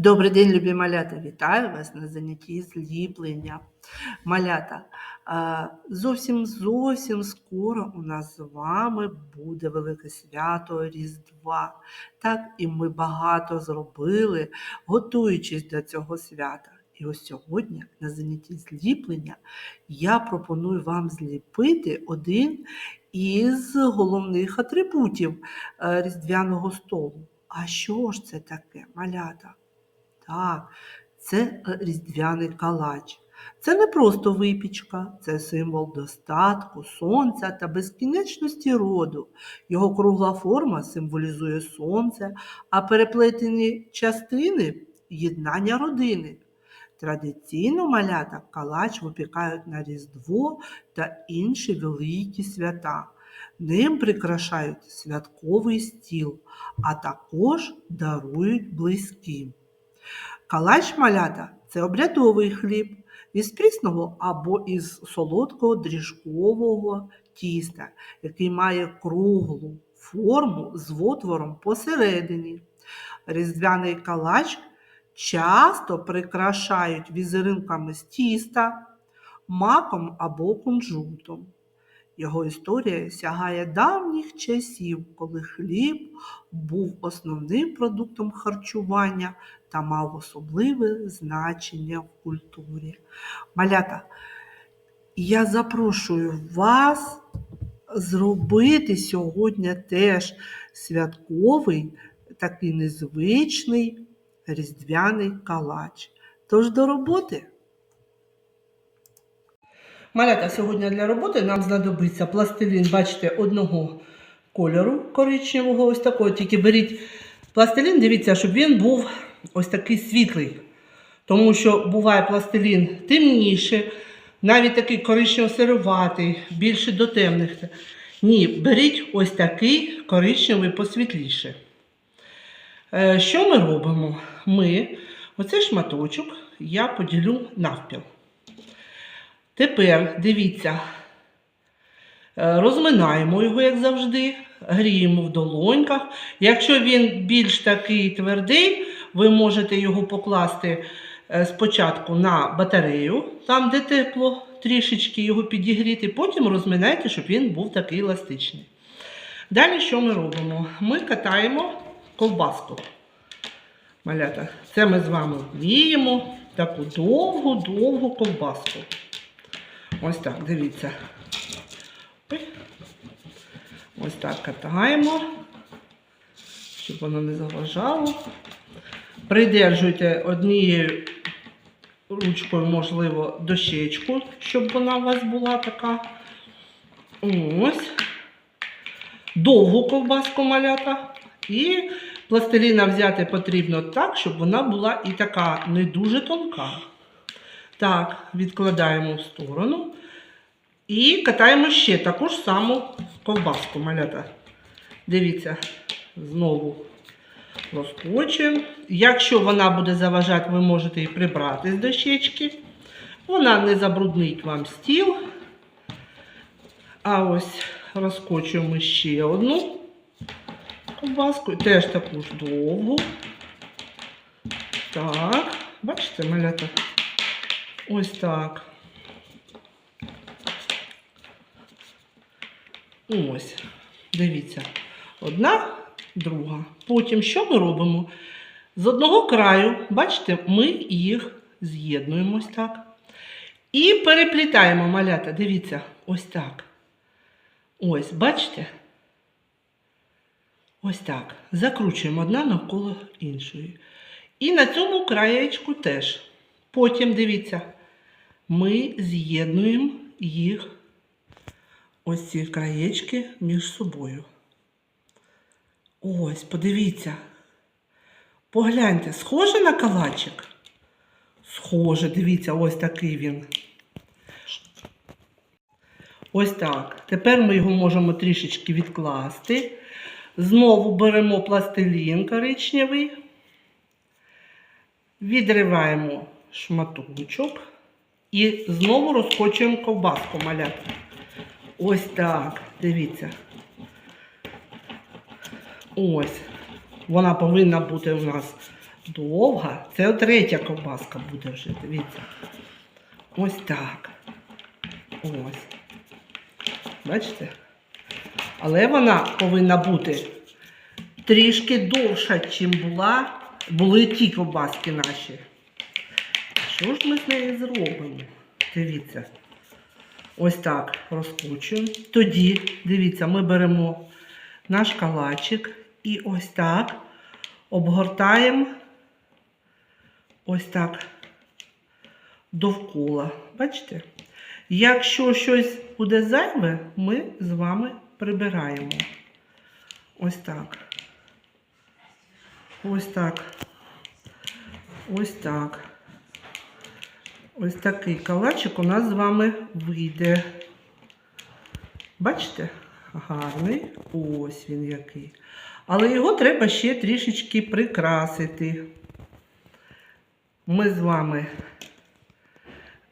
Добрий день, любі малята! Вітаю вас на занятті зліплення. Малята, зовсім зовсім скоро у нас з вами буде велике свято Різдва. Так, і ми багато зробили, готуючись до цього свята. І ось сьогодні на занятті зліплення я пропоную вам зліпити один із головних атрибутів е, різдвяного столу. А що ж це таке, малята? Так, це е, різдвяний калач. Це не просто випічка, це символ достатку, сонця та безкінечності роду. Його кругла форма символізує сонце, а переплетені частини єднання родини. Традиційно малята калач випікають на Різдво та інші великі свята. Ним прикрашають святковий стіл, а також дарують близьким. Калач малята це обрядовий хліб із прісного або із солодкого дріжкового тіста, який має круглу форму з отвором посередині. Різдвяний калач часто прикрашають візеринками з тіста, маком або кунжутом. Його історія сягає давніх часів, коли хліб був основним продуктом харчування та мав особливе значення в культурі. Малята, я запрошую вас зробити сьогодні теж святковий, такий незвичний різдвяний калач. Тож до роботи! Малята, сьогодні для роботи нам знадобиться пластилін, бачите, одного кольору коричневого, ось такого. Тільки беріть пластилін, дивіться, щоб він був ось такий світлий. Тому що буває пластилін темніше, навіть такий коричнево-сируватий, більше до темних. Ні, беріть ось такий коричневий посвітліше. Е, Що ми робимо? Ми оцей шматочок я поділю навпіл. Тепер дивіться, е, розминаємо його, як завжди, гріємо в долоньках. Якщо він більш такий твердий, ви можете його покласти е, спочатку на батарею, там, де тепло, трішечки його підігріти, потім розминайте, щоб він був такий еластичний. Далі що ми робимо? Ми катаємо ковбаску. Малята, це ми з вами вміємо таку довгу-довгу ковбаску. Ось так, дивіться. Ось так катаємо, щоб воно не заважало. Придержуйте однією ручкою, можливо, дощечку, щоб вона у вас була така. Ось. Довгу ковбаску малята. І пластиліна взяти потрібно так, щоб вона була і така не дуже тонка. Так, відкладаємо в сторону. І катаємо ще таку ж саму ковбаску малята. Дивіться, знову розкочуємо. Якщо вона буде заважати, ви можете її прибрати з дощечки. Вона не забруднить вам стіл. А ось розкочуємо ще одну ковбаску. Теж таку ж довгу. Так, бачите, малята? Ось так. Ось, дивіться, одна, друга. Потім що ми робимо? З одного краю, бачите, ми їх з'єднуємо ось так. І переплітаємо малята. Дивіться, ось так. Ось, бачите? Ось так. Закручуємо одна навколо іншої. І на цьому краєчку теж. Потім дивіться, ми з'єднуємо їх ось ці краєчки між собою. Ось, подивіться. Погляньте, схоже на калачик? Схоже, дивіться, ось такий він. Ось так. Тепер ми його можемо трішечки відкласти. Знову беремо пластилін коричневий, відриваємо шматочок і знову розкочуємо ковбаску малята. Ось так, дивіться. Ось. Вона повинна бути у нас Довга. Це третя ковбаска буде вже, дивіться. Ось так. Ось. Бачите? Але вона повинна бути трішки довша, чим була, були ті ковбаски наші. Що ж ми з нею зробимо? Дивіться. Ось так розкручуємо. Тоді, дивіться, ми беремо наш калачик і ось так обгортаємо ось так довкола. Бачите? Якщо щось буде зайве, ми з вами прибираємо. Ось так. Ось так. Ось так. Ось такий калачик у нас з вами вийде. Бачите? Гарний. Ось він який. Але його треба ще трішечки прикрасити. Ми з вами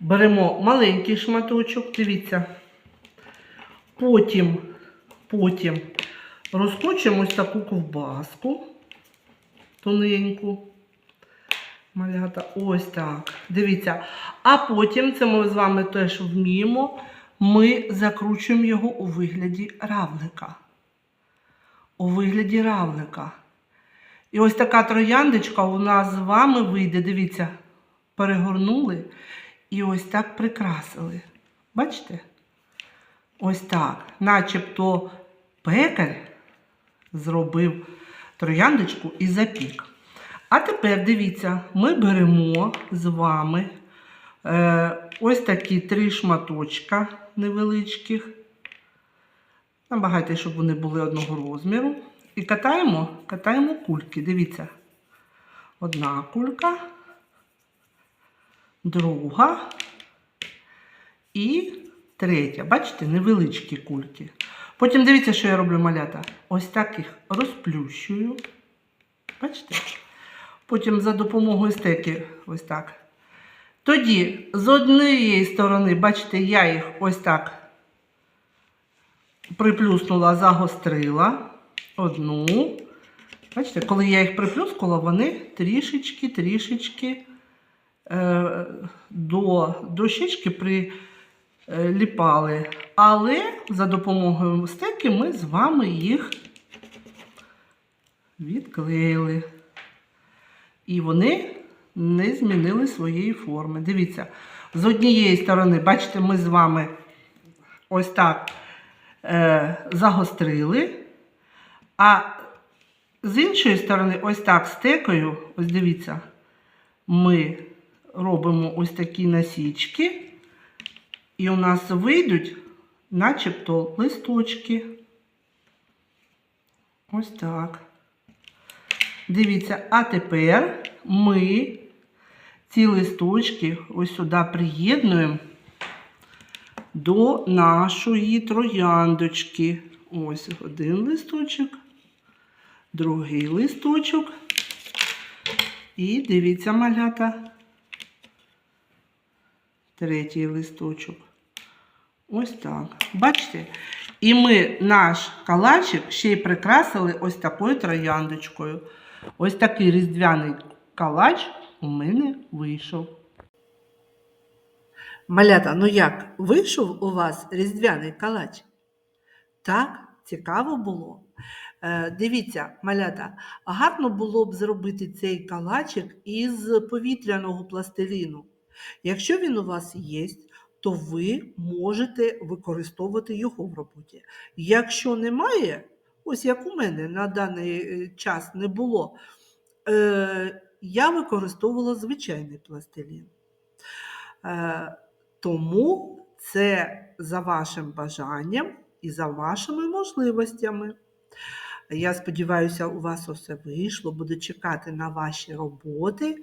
беремо маленький шматочок, дивіться. Потім, потім розкочуємо ось таку ковбаску тоненьку. Малята, ось так. Дивіться. А потім, це ми з вами теж вміємо, ми закручуємо його у вигляді равлика. У вигляді равлика. І ось така трояндочка у нас з вами вийде. Дивіться, перегорнули і ось так прикрасили. Бачите? Ось так. Начебто пекар зробив трояндочку і запік. А тепер дивіться, ми беремо з вами е, ось такі три шматочка невеличких. Намагайтеся, щоб вони були одного розміру. І катаємо, катаємо кульки. Дивіться. Одна кулька, друга і третя. Бачите, невеличкі кульки. Потім дивіться, що я роблю малята. Ось так їх розплющую. Бачите? Потім за допомогою стеки ось так. Тоді з однієї сторони, бачите, я їх ось так приплюснула, загострила. Одну. Бачите, коли я їх приплюскала, вони трішечки-трішечки е, до дощечки приліпали. Але за допомогою стеки ми з вами їх відклеїли. І вони не змінили своєї форми. Dивіться, з однієї сторони, бачите, ми з вами ось так е, загострили. А з іншої сторони, ось так стекою, ось дивіться, ми робимо ось такі насічки, і у нас вийдуть начебто листочки. Ось так. Дивіться, а тепер ми ці листочки ось сюди приєднуємо до нашої трояндочки. Ось один листочок, другий листочок. І дивіться, малята, третій листочок. Ось так. Бачите? І ми наш калачик ще й прикрасили ось такою трояндочкою. Ось такий різдвяний калач у мене вийшов. Малята, ну як, вийшов у вас різдвяний калач? Так, цікаво було. Е, дивіться, малята, гарно було б зробити цей калачик із повітряного пластиліну. Якщо він у вас є, то ви можете використовувати його в роботі. Якщо немає, ось як у мене на даний е, час не було, е, я використовувала звичайний пластилін. Е, тому це за вашим бажанням і за вашими можливостями. Я сподіваюся, у вас усе вийшло. Буду чекати на ваші роботи.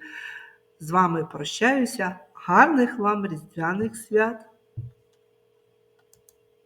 З вами прощаюся. Гарних вам різдвяних свят!